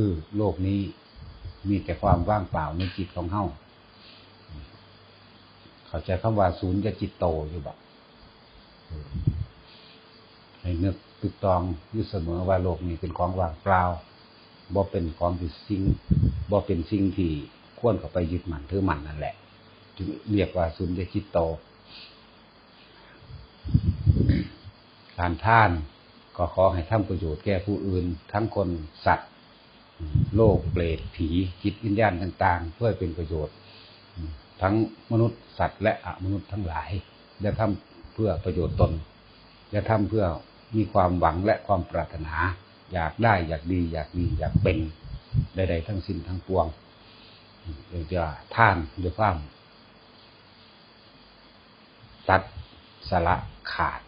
คือโลกนี้มีแต่ความว่างเปล่าในจิตของเฮาเข้าใจคำว่าศูนย์จะจิตโตอยู่บ่ให้นึกตึกตองอยู่เสมอว่าโลกนี้เป็นของว่างเปล่าบ่เป็นของที่สิ่งบ่เป็นสิ่งที่ควรเข้าไปยึดมั่นถือมั่นนั่นแหละจึงเรียกว่าศูนย์จะจิตโต การท่านก็ขอให้ทำประโยชน์แก่ผู้อื่น ทั้งคนสัตว์ โลกเปรตผีจิตวิญญาณต่างๆ เพื่อเป็นประโยชน์ ทั้งมนุษย์สัตว์และอมนุษย์ทั้งหลายจะทำเพื่อประโยชน์ตนจะทำเพื่อมีความหวังและความปรารถนา อยากได้อยากดี อยากมีอยากเป็นใด ๆ ทั้งสิ้นทั้งปวงเดี๋ยวจะท่านด้วยความตัดสละขาด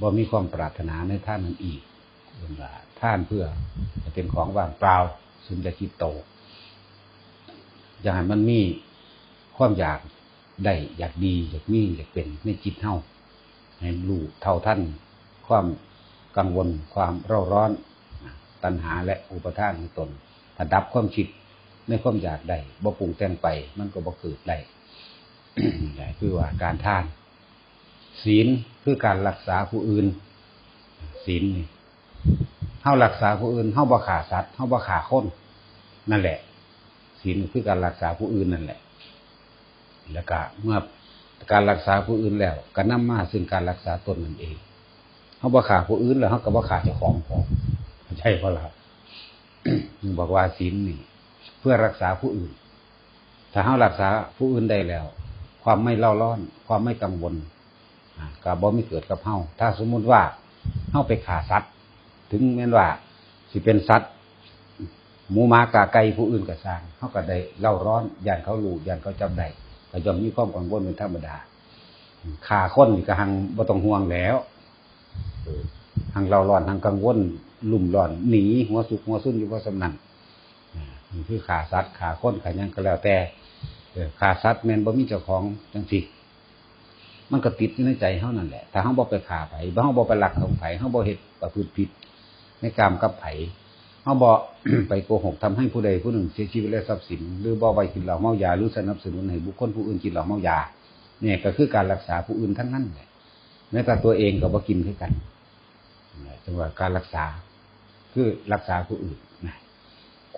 บ่มีความปรารถนาในท่านนั้นอีก เป็นว่าท่านเพื่อจะเป็นของว่างเปล่าสุญญจิโต อย่างมันมีความอยากได้อยากดีอยากมีอยากเป็นในจิตเท่าให้รู้เท่าท่านความกังวลความเร่าร้อน ตัณหาและอุปทานในตนถ้าดับความคิดในความอยากได้บ่ปรุงแต่งไป มันก็บ่เกิดได้ได้คือว่าการท่าน ศีลคือการรักษาผู้อื่น ศีลนี่ เฮารักษาผู้อื่นเฮาบ่ฆ่าสัตว์เฮาบ่ฆ่าคนนั่นแหละศีลคือการรักษาผู้อื่นนั่นแหละ แล้วก็เมื่อการรักษาผู้อื่นแล้วก็นำมาซึ่งการรักษาตนนั่นเองเฮาบ่ฆ่าผู้อื่นแล้วเฮาก็บ่ฆ่าเจ้าของพอใช่เพราะล่ะบอกว่าศีลนี่ เพื่อรักษาผู้อื่น ถ้าเฮารักษาผู้อื่นได้แล้ว ความไม่เล่าร้อน ความไม่กังวลกับบ่ไม่เกิดกับเฮาถ้าสมมุติว่าเฮาไปฆ่าสัตว์ ถึงแม้นว่า สิเป็นสัตว์หมูหมากาไก่ผู้อื่นก็สร้างเฮาก็ได้เล่าร้อนย่านเขารู้ย่านเขาจำได้ก็ย่อมมีความกังวลเป็นธรรมดาฆ่าคนนี่ก็หังบ่ต้องห่วงแล้วหังเล่าร้อนหังกังวลลุ่มร้อนหนีหัวสุกหัวซุ่นอยู่เพราะสำนันนี่คือฆ่าสัตว์ฆ่าค้นฆ่ายังก็แล้วแต่ฆ่าสัตว์แม่นบ่มีเจ้าของจังซี่มันก็ติดอยู่ในใจเฮานั่นแหละ ถ้าเฮาบ่ไปฆ่าไผบ่เฮาบ่ไปหลักของไผเฮาบ่เฮ็ดประพฤติผิด ในกรรมกับไผเฮาบ่ไปโกหกทำให้ผู้ใดผู้หนึ่งเสียชีวิตและทรัพย์สิน หรือบ่ไปกินเหล้าเมายา หรือสนับสนุนให้บุคคลผู้อื่นกินเหล้าเมายา เนี่ยก็คือการรักษาผู้อื่นทั้งนั้นแหละแม้แต่ตัวเองก็บ่กินคือกันจังหว่าการรักษาคือรักษาผู้อื่นนะ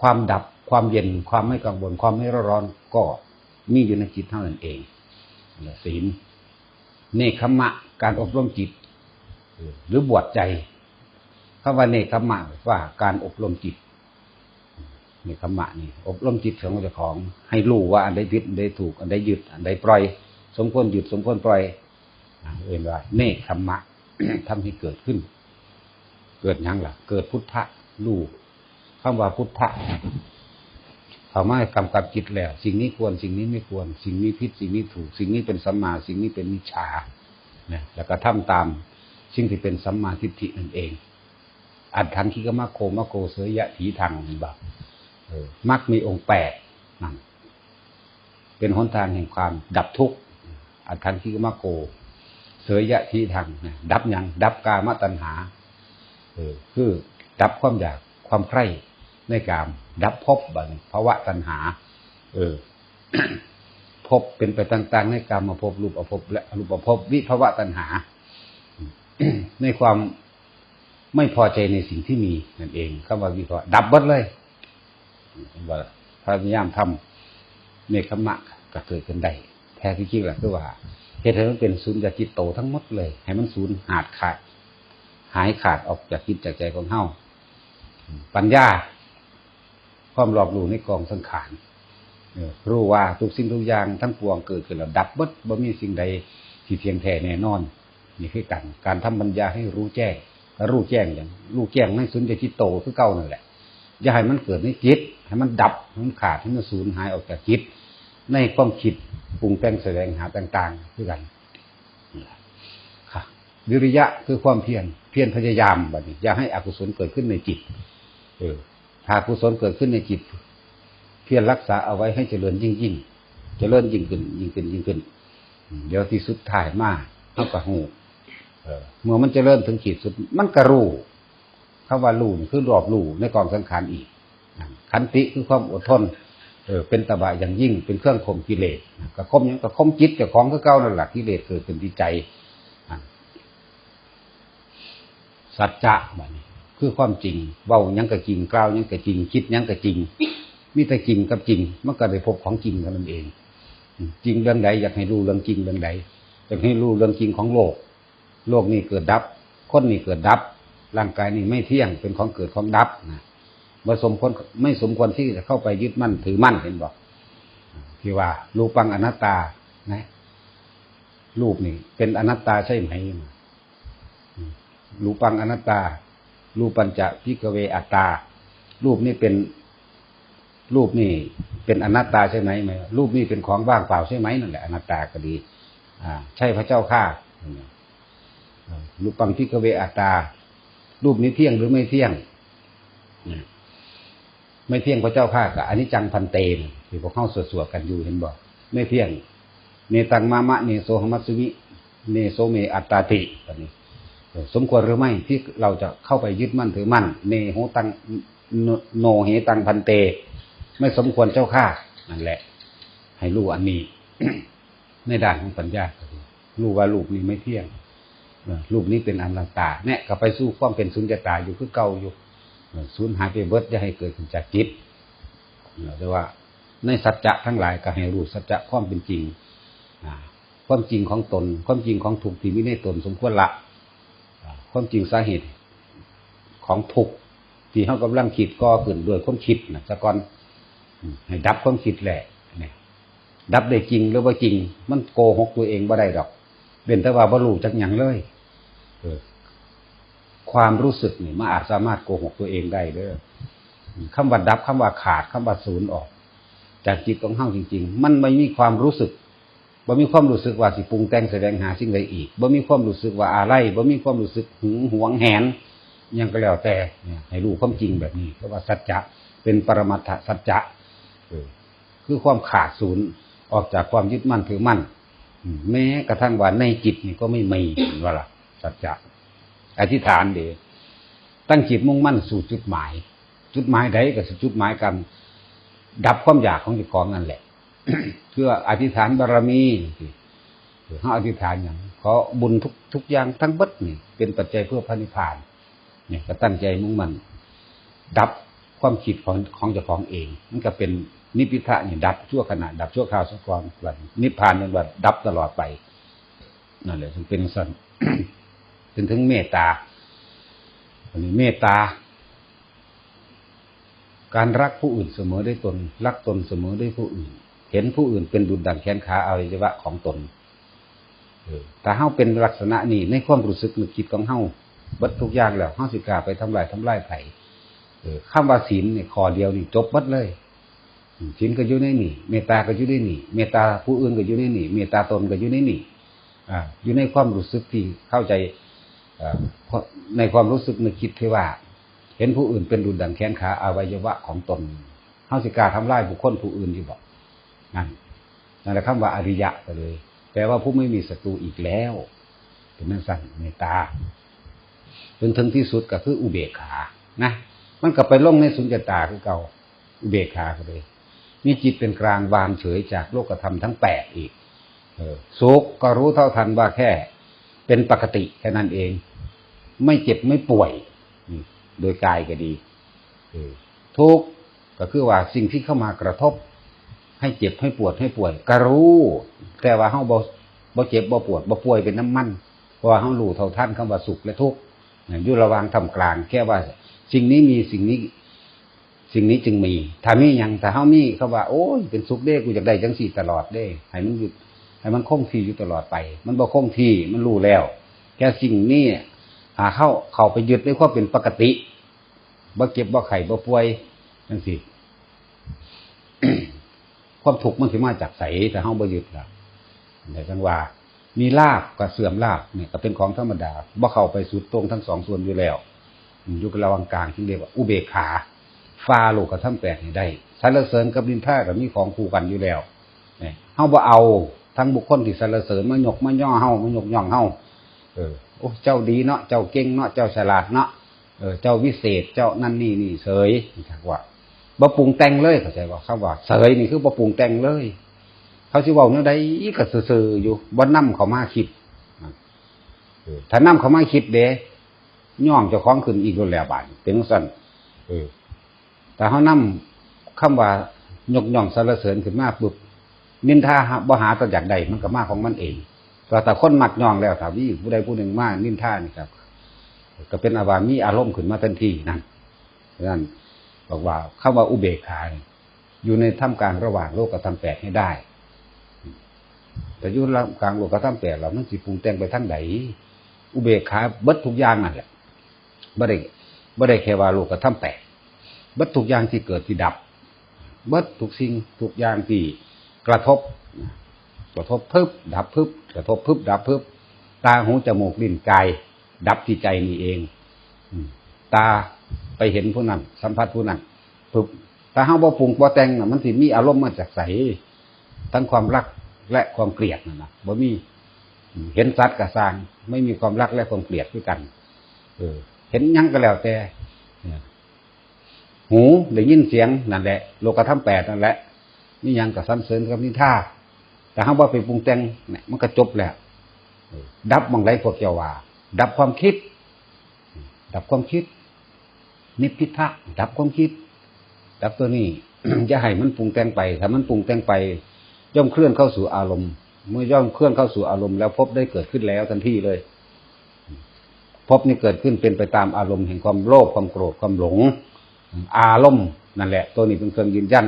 ความดับความเย็นความไม่กังวลความไม่ร้อนก็มีอยู่ในจิตเท่านั้นเองศีลเนคขมะ การอบรมจิต หรือบวชใจ คำว่าเนคขมะว่าการอบรมจิตเนคขมะนี่ อบรมจิตของเจ้าของ ให้รู้ว่าอันใดผิดอันใดถูก อันใดหยุดอันใดปล่อย สมควรหยุดสมควรปล่อยเรียนว่าเนคขมะทำให้เกิดขึ้น เกิดยังล่ะ เกิดพุทธะรู้คำว่าพุทธะเขาม่กำกับจิตแล้ว สิ่งนี้ควรสิ่งนี้ไม่ควร สิ่งนี้ผิดสิ่งนี้ถูก สิ่งนี้เป็นสัมมาสิ่งนี้เป็นมิจฉาเนี่ยแล้วก็ทำตามสิ่งที่เป็นสัมมาทิฏฐินั่นเอง อัดทังคิกมะโคมะโกเสยยะถีทังแบบมักมีองค์แปดนั่นเป็นหนทางแห่งความดับทุกข์อัดทังคิกมะโก เสยยะถีทังดับยังดับกามตัณหาเออคือดับความอยากความใคร่ในกาม ดับภพบันภาวะตัณหา เออภพเป็นไปต่างๆ ในกามมาภพรูปอภพและรูปภพวิภาวะตัณหา ในความ ไม่พอใจในสิ่งที่มีนั่นเองคำว่าวิภาวะดับบัดเลยว่าพยายามทำเนคขมะก็เกิดขึ้นได้แท้ที่จริงแหละคือว่าเหตุให้มันเป็นศูนย์จากจิตโตทั้งหมดเลย ให้มันศูนย์หาดขาด หายขาดออกจากจิตจากใจของเฮาปัญญา ความรอบรู้ในกองสังขารรู้ว่าทุกสิ่งทุกอย่างทั้งปวงเกิดขึ้นแล้วดับบัดบ่มีสิ่งใดที่เทียงแท้แน่นอน นี่คือการการทำปัญญาให้รู้แจ้ง ก็รู้แจ้งอย่างรู้แจ้งในสุญญจิตโตคือเก่านั่นแหละอย่าให้มันเกิดในจิตให้มันดับให้มันขาดให้มันสูญหายออกจากจิต ในความคิดปรุงแต่งแสดงหาต่างๆคือกันค่ะวิริยะคือความเพียรเพียรพยายามแบบนี้อย่าให้อกุศลเกิดขึ้นในจิต เออถ้ากุศลเกิดขึ้นในจิต เพียรรักษาเอาไว้ให้เจริญยิ่งยิ่งเจริญยิ่งขึ้นยิ่งขึ้นยิ่งขึ้น เดี๋ยวที่สุดท้ายมาเท่ากับหู เมื่อมันจะเริ่มถึงขีดสุด มันกระรู้คำว่ารู้คือรอบรู้ในกองสังขารอีกขันติคือความอดทนเออเป็นตบะอย่างยิ่งเป็นเครื่องข่มกิเลสกระข่มยังกระข่มจิตกับของก็เก้านั่นแหละกิเลสเกิดเป็นที่ใจ สัจจะแบบนี้คือความจริงเว้ายังกะจริงกล่าวยังกะจริง คิดยังกะจริงมีแต่จริงกับจริงมันก็ได้พบของจริงเท่านั้นเอง จริงเรื่องใดอยากให้รู้เรื่องจริงเรื่องใดอยากให้รู้เรื่องจริงของโลก โลกนี้เกิดดับ คนนี้เกิดดับ ร่างกายนี้ไม่เที่ยงเป็นของเกิดของดับนะบสมควรไม่สมควรที่จะเข้าไปยึดมั่นถือมั่นเห็นบอกที่ว่ารูปังอนัตตานะรูปนี่เป็นอนัตตาใช่ไหมอืมรูปังอนัตตา รูปัญจะพิกเวอัตตา รูปนี่เป็นรูปนี่เป็นอนัตตาใช่ไหมไหมรูปนี่เป็นของว่างเปล่าใช่ไหมนั่นแหละอนัตตาก็ดี อ่า ใช่พระเจ้าข้า รูปปังพิกเวอัตตา รูปนี้เที่ยงหรือไม่เที่ยง ไม่เที่ยงพระเจ้าข้ากับอันิจจังพันเตนที่พวกเข้าสวดๆกันอยู่เห็นบอก ไม่เที่ยง เนตังมามะเนโสหมัสมิเนโสเมอัตตาติแบบนี้สมควรหรือไม่ที่เราจะเข้าไปยึดมั่นถือมั่น เนโหตังโนเหตังพันเต ไม่สมควรเจ้าข้านั่นแหละ ให้รู้อันนี้ในด้านของปัญญารู้ว่ารูปนี้ไม่เที่ยง รูปนี้เป็นอนัตตาเนี่ยก็ไปสู้ความเป็นสุญญตาอยู่คือเก่าอยู่สูญหายไปเบิดจะให้เกิดขึ้นจากจิตเออแต่ว่าในสัจจะทั้งหลายก็ให้รู้สัจจะความเป็นจริงความจริงของตน ความจริงของถูกที่มีในตนสมควรละความจริงสาเหตุของทุกที่เขากำลังคิดก่อขึ้นด้วยความคิดนะสะก่อนให้ดับความคิดแหละเนี่ยดับได้จริงหรือว่าจริง มันโกหกตัวเองบ่ได้ดอกเป็นแต่ว่าบรรลุจักอย่างเลย ความรู้สึกนี่มันอาจสามารถโกหกตัวเองได้เด้อคำว่าดับคำว่าขาดคำว่าศูนย์ออก จากจิตของเฮาจริง ๆ มันไม่มีความรู้สึกบ่มีความรู้สึกว่าสิปรุงแต่งแสดงหาสิ่งใดอีกบ่มีความรู้สึกว่าอะไรบ่มีความรู้สึกหึงหวงแหนยังก็แล้วแต่ให้รู้ความจริงแบบนี้เพราะว่าสัจจะเป็นปรมัตถสัจจะคือความขาดศูนย์ออกจากความยึดมั่นถือมั่น แม้กระทั่งว่าในจิตนี่ก็ไม่มีเห็นว่าล่ะ สัจจะอธิษฐานเดชตั้งจิตมุ่งมั่นสู่จุดหมาย จุดหมายใดก็คือจุดหมายกัน ดับความอยากของเจ้าของนั่นแหละเพื่ออธิษฐานบารมีสิเขาอธิษฐานอย่างขอบุญทุกทุกอย่างทั้งบัดนี่เป็นปัจจัยเพื่อพระนิพพานเนี่ยก็ตั้งใจมุ่งมั่นดับความคิดของของเจ้าของเองมันก็เป็นนิพพิทะเนี่ยดับชั่วขณะดับชั่วคราวสักวันวันนิพพานเนี่ยว่าดับตลอดไปนั่นแหละถึงเป็นสั้น ถึงถึงเมตตาอันนี้เมตตา การรักผู้อื่นเสมอได้ตน รักตนเสมอได้ผู้อื่น เห็นผู้อื่นเป็นดุจดังแขนขาอวัยวะของตนแต่เฮาเป็นลักษณะนี้ในความรู้สึกนึกคิดของเฮาบัดทุกอย่างแล้วเฮาสิกาไปทำลายทำลายไผเออคำว่าศีลเนี่ยข้อเดียวนี่จบบัดเลยศีลก็อยู่ในนี่เมตตาก็อยู่ในนี่เมตตาผู้อื่นก็อยู่ในนี่เมตตาตนก็อยู่ในนี่อ่าอยู่ในความรู้สึกที่เข้าใจ ในความรู้สึกนึกคิดที่ว่า เห็นผู้อื่นเป็นดุจดังแขนขาอวัยวะของตนเฮาสิกาทำลายบุคคลผู้อื่นอยู่บอกนั่นนั่นแหละคำว่าอริยะก็เลย แปลว่าผู้ไม่มีศัตรูอีกแล้ว เป็นนั่นสั่นเมตตาจนถึงที่สุดก็คืออุเบกขานะมันก็ไปลงในสุญญตาคือเก่าอุเบกขาก็เลยมีจิตเป็นกลางวางเฉยจากโลกธรรมทั้งแปดอีก เออสุขก็รู้เท่าทันว่าแค่ เป็นปกติแค่นั้นเอง ไม่เจ็บไม่ป่วยโดยกายก็ดีทุกก็คือว่าสิ่งที่เข้ามากระทบ ให้เจ็บให้ปวดให้ป่วยก็รู้ แต่ว่าเฮาบ่บ่เจ็บบ่ปวดบ่ป่วยเป็นน้ำมันเพราะว่าเฮารู้เท่าทันคำว่าสุขและทุกข์อยู่ระวางทำกลาง แค่ว่า สิ่งนี้มีสิ่งนี้ สิ่งนี้จึงมีถ้ามีอย่างถ้าเฮามีเขาว่า โอ้ยเป็นสุขเด้กูอยากได้จังสี่ตลอดเด้ให้มันหยุด ให้มันคงที่อยู่ตลอดไป มันบ่คงที่มันรู้แล้วแค่สิ่งนี้หาเข้าเข้าไปยึดในความเป็นปกติบ่เจ็บบ่ไข้บ่ป่วยจังสี่ความทุกมันสิมาจากใสแต่เฮาบ่ยึดล่ะแต่จังว่า มีลาบกับเสื่อมลาบเนี่ยก็เป็นของธรรมดาบ่เข้าไปสุดตรงทั้งสองส่วนอยู่แล้วอยู่กับระวังกลางที่เรียกว่า อุเบกขาฟาโลกกับทั้งแปดให้ได้สรรเสริญกับดินท่ากับมีของคู่กันอยู่แล้วเนี่ยเฮาบ่เอา ทั้งบุคคลที่สรรเสริญมาหยกมาย่อเฮามายกย่องเฮาเออโอ้เจ้าดีเนาะเจ้าเก่งเนาะเจ้าฉลาดเนาะเออเจ้าวิเศษเจ้านั่นนี่นี่เสยนี่ครับว่าบ่ปรุงแต่งเลยเข้าใจบ่คำว่าเสยนี่คือบ่ปรุงแต่งเลย เขาสิเว้าแนวใดก็ซื่อๆอยู่บ่นำเขามาคิดถ้านำเขามาคิดเด้ย่องเจ้าของขึ้นอีกแล้วแหละบาดเป็นจังซั่นเออแต่เฮานำคำว่ายกย่องสรรเสริญขึ้นมาปุ๊บ นินทาหาบ่หาแตอยากได้มันก็มาของมันเองแต่แต่คนหมักยองแล้วถามีผู้ใดผู้หนึ่งมานินทานี่ครับ ก็เป็นอาวามีอารมณ์ขึ้นมาทันทีนั่นนั่นบอกว่าคำว่าอุเบกขาอยู่ในท่ามกลางระหว่างโลกกับธรรมแปดให้ได้ แต่อยู่งกลางโลกกับธรรมแปดเรามันสิปรุงแต่งไปทั้งใดอุเบกขาบิดทุกอย่างนั่นแหละบ่ได้บ่ได้แค่ว่าโลกกับธรรมแปดบิดทุกอย่างที่เกิดที่ดับบิดทุกสิ่งทุกอย่างที่ กระทบ กระทบพึบดับพึบกระทบพึบดับพึบตาหูจมูกลิ้นกาย ดับที่ใจนี่เองตาไปเห็นผู้นั้นสัมผัสผู้นั้นปึ๊บถ้าเฮาบ่ปรุงบ่แต่งน่ะมันสิมีอารมณ์มาจากใสทั้งความรักและความเกลียดนั่นนะบ่มีอืมเห็นสัตว์ก็สร้าง ไม่มีความรักและความเกลียดด้วยกัน เออ เห็นยังก็แล้วแต่หูได้ยินเสียงนั่นแหละ โลกธรรมแปดนั่นแหละ นี่ยังกับสันเสริญกับนิท่าแต่เฮาบ่าไปปรุงแต่งเนี่ยมันก็จบแล้วดับมองไรพวกเจ้าว่า ดับความคิด ดับความคิด นิพพิทะดับความคิด ดับตัวนี้จะให้มันปรุงแต่งไป ถ้ามันปรุงแต่งไป ย่อมเคลื่อนเข้าสู่อารมณ์ เมื่อย่อมเคลื่อนเข้าสู่อารมณ์แล้วพบได้เกิดขึ้นแล้วทันทีเลยพบนี่เกิดขึ้นเป็นไปตามอารมณ์แห่งความโลภความโกรธความหลง อารมณ์นั่นแหละ ตัวนี้เป็นเครื่องยืนยัน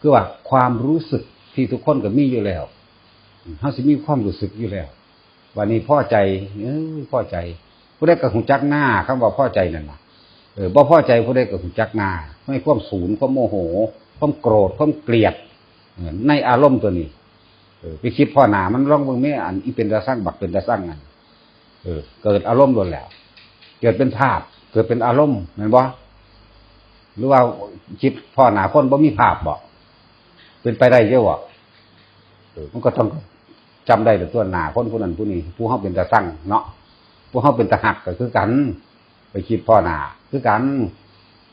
คือว่าความรู้สึกที่ทุกคนก็มีอยู่แล้วเขาสิมีความรู้สึกอยู่แล้ว วันนี้พ่อใจเออพ่อใจ ผู้ใดก็หูจักหน้าคำว่าพ่อใจนั่นนะเออบ่พ่อใจผู้ใดก็หูจักหน้าไม่ความสูญความโมโห ความโกรธความเกลียดในอารมณ์ตัวนี้เออไปคิดพ่อหนามันร้องเบิ่งไม่อันอีเป็นตาสร้างบักเป็นตาสร้างงันเออ เกิดอารมณ์โดนแล้ว เกิดเป็นภาพ เกิดเป็นอารมณ์เห็นบ่หรือว่าคิดพ่อหนาคนบ่มีภาพบ่ เป็นไปได้เยอะบ่เออมันก็ต้องจำได้แต่ตัวหนาคนผู้นั้นผู้นี้ผู้เขาเป็นตาสั่งเนาะผู้เขาเป็นตาหักก็คือกัน ไปคิดพ่อหนาคือกัน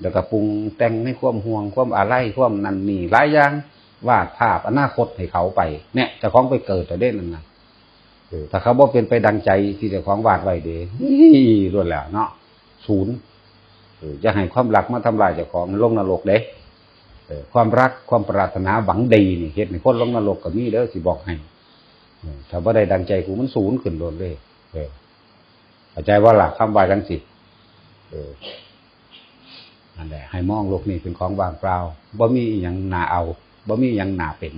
แล้วก็ปรุงแต่งในความห่วงความอะไรความนันนี่หลายอย่างวาดภาพอนาคตให้เขาไป เนี่ยจะคล้องไปเกิดแต่เด่นนั่นนะถ้าเขาบอกเป็นไปดังใจที่จะคล้องวาดไว้เด้รวดแล้วเนาะศูนย์จะให้ความรักมาทำลายเจ้าของลงนรกเด้อ ความรักความปรารถนาหวังดีนี่เหตุในคนลงนรกก็มีเด้อสิบอกให้ถ้าว่าได้ดังใจกูมันศูนย์ขึ้นโดนเลยเออเข้าใจว่าหลักคำวายทั้งสิเอออันแหละให้มองโลกนี้เป็นของว่างเปล่าบ่มีอย่างหนาเอาบ่มีอย่างหนาเป็น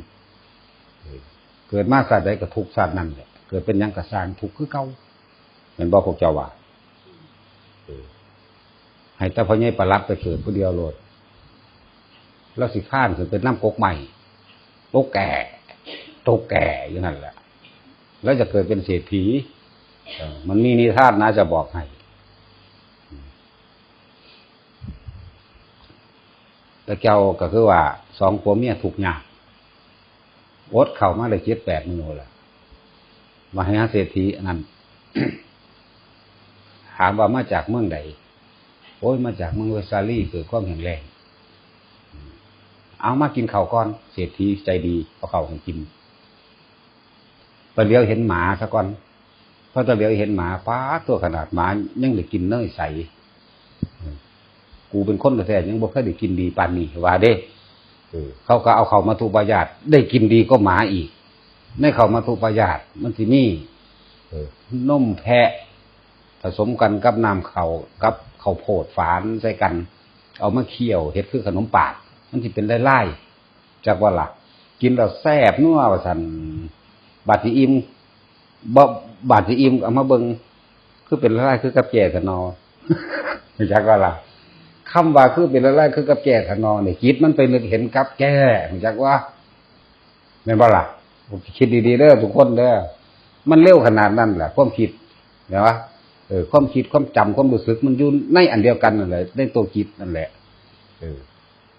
เกิดมาสัตว์ใดก็ทุกข์สัตว์นั่นแหละเกิดเป็นยังกระสางทุกข์คือเก่าเห็นบ่พวกเจ้าว่าเออให้แต่พ่อใหญ่ประลัดไปเกิดผู้เดียวโลด แล้วสิข้านขึ้นเป็นน้ำกกใหม่กกแก่ตกแก่อยู่นั่นแหละ แล้วจะเกิดเป็นเศรษฐีมันมีนิทานนะจะบอกให้แต่เจ้าก็คือว่าสองผัวเมียถูกหยากอดเข่ามาเลยเจ็ดแปดมือละมาให้เศรษฐีนนั้นถามว่ามาจากเมืองใดโอ้ยมาจากเมืองเวสซาลีเกิดความแข็งแรง เอามากินข้าวก่อน เศรษฐีใจดีเอาข้าวให้กินตะเลียวเห็นหมาซะก่อนพอตะเลียวเห็นหมาป้าตัวขนาดหมายังได้กินเนยใสกูเป็นคนแท้ๆยังบ่เคยได้กินดีปานนี้ว่าเด้เออเขาก็เอาเขามาทุปายาตได้กินดีก็หมาอีกในเขามาทุปายาตมันสิมีเออนมแพะ ผสมกันกับน้ำเขากับข้าวโพดฝานใส่กัน เอามาเคี่ยวเฮ็ดคือขนมปาด มันสิเป็นไล่ๆจากว่าหลักกินแล้วแซ่บนัวว่าสันบาดสิอิมบบาดสิอิมเอามาเบิงคือเป็นไรคือกับแก่กันอไม่จักว่าล่ะคำว่าคือเป็นไรคือกับแก่กันอเนี่ยคิดมันไปนึกเห็นกับแก่ไม่จักว่าแม่นบ่ล่ะผมคิดดีๆเด้อทุกคนเด้อมันเร็วขนาดนั้นแหละความคิดเห็นปะเออความคิดความจำความรู้สึกมันอยู่ในอันเดียวกันนั่นแหละในตัวคิดนั่นแหละ เออ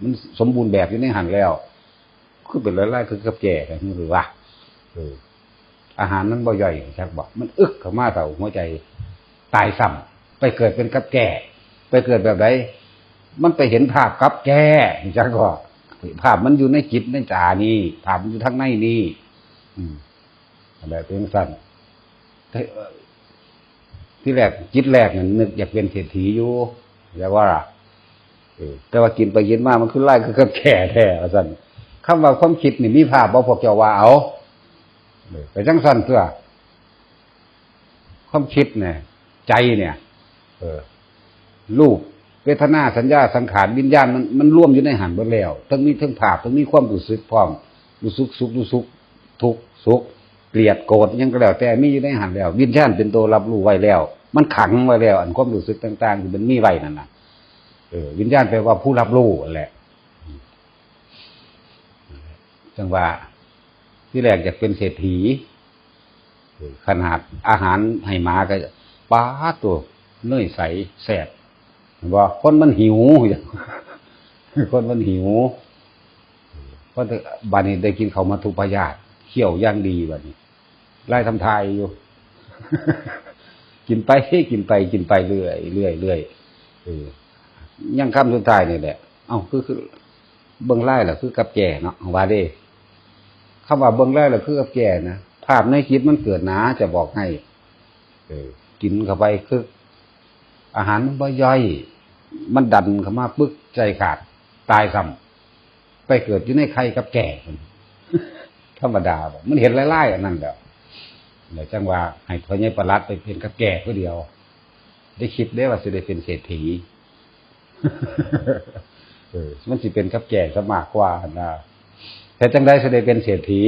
มันสมบูรณ์แบบอยู่ในหันแล้ว คือเป็นไรๆคือกับแก่กันหรือว่าเออ อาหารมันบ่ย่อยชักบอกมันอึกเข้ามาเต่าหัวใจตายซ้ำไปเกิดเป็นกับแก่ ไปเกิดแบบไหนมันไปเห็นภาพกับแก่จังก็ภาพมันอยู่ในจิตในจานี่ภาพมันอยู่ทั้งในนี่อืมอะไรเป็นสั้นที่แรกจิตแรกนึกอยากเป็นเศรษฐีอยู่อย่าว่าล่ะ แต่ว่ากินไปกินมามันคือไล่คือกับแก่แท้ว่าซั่นคำว่าความคิดนี่มีภาพบ่พวกเจ้าว่าเอาไปจังสั้นเพื่อความคิดเนี่ย ใจเนี่ย เออรูปเวทนาสัญญาสังขารวิญญาณมันมันร่วมอยู่ในหันหมดแล้วทั้งมีทั้งภาพทั้งมีความรู้สึกพร้อมรู้สึกสุขรู้สึกทุกข์สุขเกลียดโกรธยังก็แล้ว แต่มีอยู่ในหันแล้ว วิญญาณเป็นตัวรับรู้ไว้แล้ว มันขังไว้แล้ว อันความรู้สึกต่างๆที่มันมีไว้นั่นน่ะ เออวิญญาณแปลว่าผู้รับรู้แหละจังว่าที่แรกอยากเป็นเศรษฐีขนาดอาหารให้หมาก็ปลาตัวเนื่อยใสแสบว่าคนมันหิวคนมันหิวเพราะบานี้ได้กินเขาวมาทุพยาธิเขี่ยวย่างดีบันนี้ไล่ทำทายอยู่ กินไปกินไปกินไปเรื่อยเรื่อยเรื่อยเออ ยังคำสุดท้ายนี่แหละ เอ้าคือคือเบิ้องไล่แหละคือกับแก่เนาะว่าเด้คำว่าเบิ้องไล่แหละคือกับแก่นะภาพในคิดมันเกิดหนาจะบอกให้ เออ กินเข้าไปคือ อาหารมันบ่ย่อย มันดันเข้ามาปึ๊กใจขาด ตายซ้ำไปเกิดอยู่ในไข่กับแก่ธรรมดาบ่มันเห็นไล่ๆอันนั้นแล้วเดี๋ยวจังว่าให้พ่อใหญ่ประลัดไปเป็นกับแก่ผู้เดียว ได้คิดได้ว่าสิได้เป็นเศรษฐี เออ มันสิเป็นกับแก่ซะมากกว่านะแต่จังได้สิได้เป็นเศรษฐี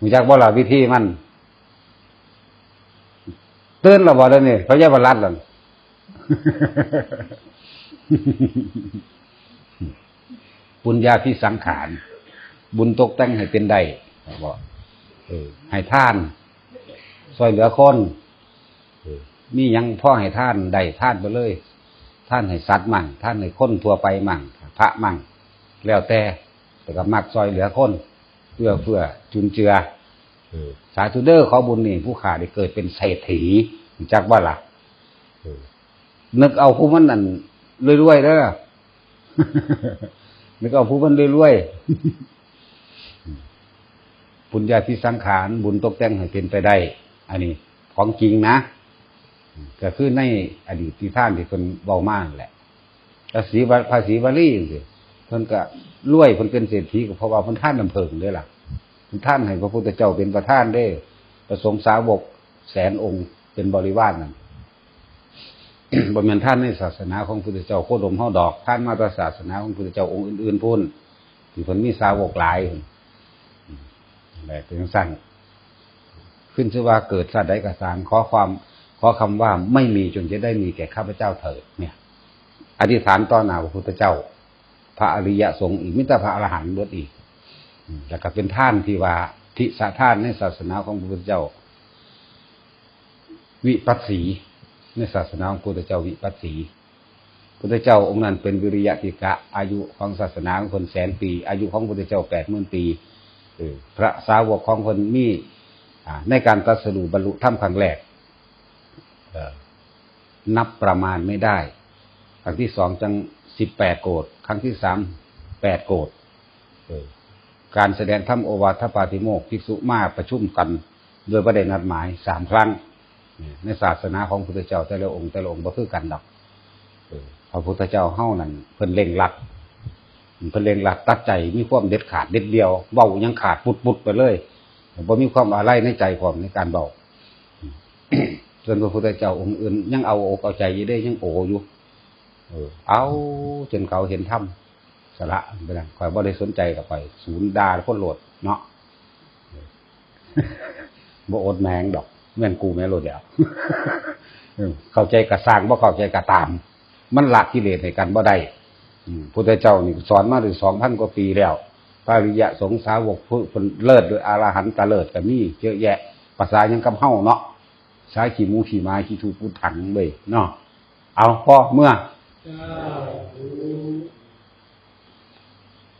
มีจักบ่ล่ะวิธีมันเตือนเราบ่แล้วนี่เขาแย่ประหลัดแล้วบุญญาพิสังขาร บุญตกแต่งให้เป็นได้บอกให้ท่าน ซอยเหลือคน มียังพ่อให้ท่านได้ท่านไปเลย ท่านให้สัตว์มั่งท่านให้คนทั่วไปมั่งพระมั่งแล้วแต่แต่ก็มักซอยเหลือคนเพื่อเพื่อจุนเจือเออสาธุเดอร์ขอบุญนี่ผู้ขาได้เกิดเป็นเศรษฐีจักว่าล่ะนึกเอาผู้มันนั่นรวยๆเด้อนึกเอาผู้มันรวยๆบุญญาพิสังขารบุญตกแต่งให้เป็นไปได้ อันนี้ ของจริงนะ ก็คือในอดีตที่ท่านที่คนเบามากแหละภาษีภาษีวารีสิเพิ่นก็รวยเพิ่นเป็นเศรษฐีก็เพราะว่าเพิ่นท่านลำเพิงเด้อล่ะเพิ่นท่านให้พระพุทธเจ้าเป็นประธานได้ประสงค์สาวกแสนองค์เป็นบริวารนั่นบ่แม่นท่านในศาสนาของพุทธเจ้าโคดมเฮาดอก ท่านมาจากศาสนาของพุทธเจ้าองค์อื่นๆพุ่นที่เพิ่นมีสาวกหลายแต่เป็นสั้นขึ้นชื่อว่าเกิดสัตว์ใดกระสางขอความ ขอคำว่าไม่มีจนจะได้มีแก่ข้าพเจ้าเถิดเนี่ย อธิษฐานต่อหน้าพระพุทธเจ้า พระอริยสงฆ์อีกมิตรพระอรหันต์ล้วนอีกแล้วก็เป็นท่านที่ว่าทิสท่านในศาสนาของพระพุทธเจ้า วิปัสสีในศาสนาของพระพุทธเจ้าวิปัสสีพุทธเจ้าองค์นั้นเป็นวิริยะติกะ อายุของศาสนาของคนแสนปี อายุของพระพุทธเจ้าแปดหมื่นปีพระสาวกของคนมีในการตรัสรู้บรรลุธรรมครั้งแรก นับประมาณไม่ได้ ครั้งที่สองจังสิบแปดโกดครั้งที่สามแปดโกดการแสดงธรรมโอวาทปาติโมกภิกษุมาประชุมกัน โดยประเด็นนัดหมายสามครั้ง ในศาสนาของพระพุทธเจ้าแต่ละองค์แต่ละองค์บ่คือกันดอกเอพระพุทธเจ้าเฮ้านั่นเพิ่นเล่งหลักเพิ่นเล่งหลักตัดใจมีความเด็ดขาดเด็ดเดียวเบายังขาดปุดปุดไปเลยบ่มีความอะไรในใจความในการเบา ส่วนพระพุทธเจ้าองค์อื่น ยังเอาอกเอาใจอยู่ได้ยังโออยู่เออ เอาจนเขาเห็นธรรมสละไปแล้วคอยบ่ได้สนใจกับไปศูนย์ดาคนโหลดเนาะบ่อดแมงดอกแม่นกูแม่โลดเดียวเข้าใจกระสร้างบ่เข้าใจกระตาม มันหละกิเลสให้กันบ่ได้พุทธเจ้านี่สอนมาถึงสองพันกว่าปีแล้วพระริยะสงสาวกผู้คนเลิศด้วยอรหันตะเลิศก็มีเยอะแยะภาษายังกำเฮ้าเนาะ ใช้ขี่มูขี่ม้าขี่ทูพูดถังเลยเนาะเอาพ่อเมื่อ